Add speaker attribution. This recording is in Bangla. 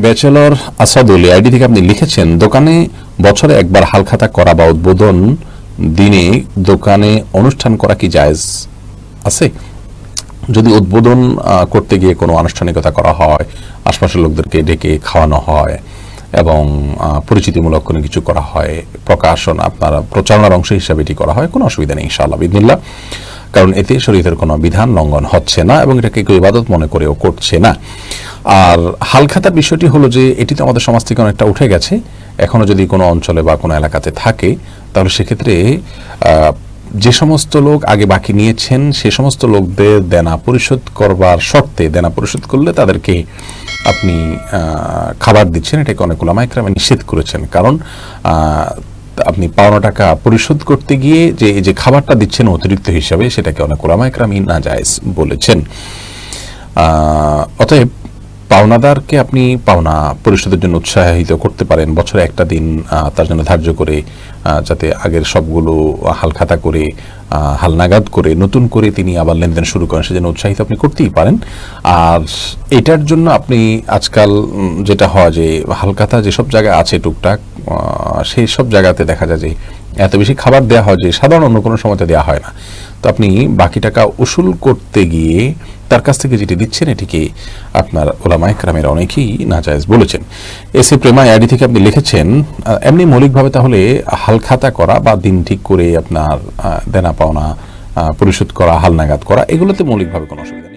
Speaker 1: ব্যাচেলর আসাদুল আইডি থেকে আপনি লিখেছেন, দোকানে বছরে একবার হালখাতা করা বা উদ্বোধন দিনে দোকানে অনুষ্ঠান করা কি জায়েজ আছে? যদি উদ্বোধন করতে গিয়ে কোনো আনুষ্ঠানিকতা করা হয়, আশপাশের লোকদেরকে ডেকে খাওয়ানো হয় এবং পরিচিতিমূলক কোনো কিছু করা হয়, প্রকাশন আপনার প্রচারণার অংশ হিসাবে এটি করা হয়, কোনো অসুবিধা নেই ইনশাআল্লাহ, বিদিনিল্লাহ। কারণ এতে শরীরের কোনো বিধান লঙ্ঘন হচ্ছে না এবং এটাকে কেউ ইবাদত মনে করেও করছে না। আর হালখাতার বিষয়টি হলো যে এটি তো আমাদের সমাজ থেকে অনেকটা উঠে গেছে। এখনও যদি কোনো অঞ্চলে বা কোনো এলাকাতে থাকে, তাহলে সেক্ষেত্রে যে সমস্ত লোক আগে বাকি নিয়েছেন, সে সমস্ত লোকদের দেনা পরিশোধ করবার শর্তে দেনা পরিশোধ করলে তাদেরকে আপনি খাবার দিচ্ছেন। এটাকে অনেক ওলামাইকরামে নিষেধ করেছেন। কারণ আপনি পাওনা টাকা পরিশোধ করতে গিয়ে যে, এই যে খাবারটা দিচ্ছেন অতিরিক্ত হিসাবে, সেটাকে অনেক ওলামাইকরামই না জায়েজ বলেছেন। অতএব পাওনাদারকে আপনি পাওনা পরিশোধের জন্য উৎসাহিত করতে পারেন, বছরে একটা দিন তার জন্য ধার্য করে যাতে আগের সবগুলো হালখাতা করে হালনাগাদ করে, নতুন করে তিনি আবার লেনদেন শুরু করেন। সেজন্য উৎসাহিত আপনি করতেই পারেন। আর এটার জন্য আপনি আজকাল যেটা হয় যে হালখাতা যেসব জায়গায় আছে টুকটাক সেই সব জায়গাতে দেখা যায় যে এত বেশি খাবার দেওয়া হয় যে সাধারণ অন্য কোনো সময়তে দেওয়া হয় না। তো আপনি বাকি টাকা উসুল করতে গিয়ে তার কাছ থেকে যেটি দিচ্ছেন এটিকে আপনার ওলামায় ক্রামের অনেকেই নাজায়জ বলেছেন। এসে প্রেমা আইডি থেকে আপনি লিখেছেন এমনি মৌলিকভাবে তাহলে হালখাতা করা বা দিন ঠিক করে আপনার দেনা পাওনা পরিশোধ করা, হালনাগাদ করা, এগুলোতে মৌলিকভাবে কোনো অসুবিধা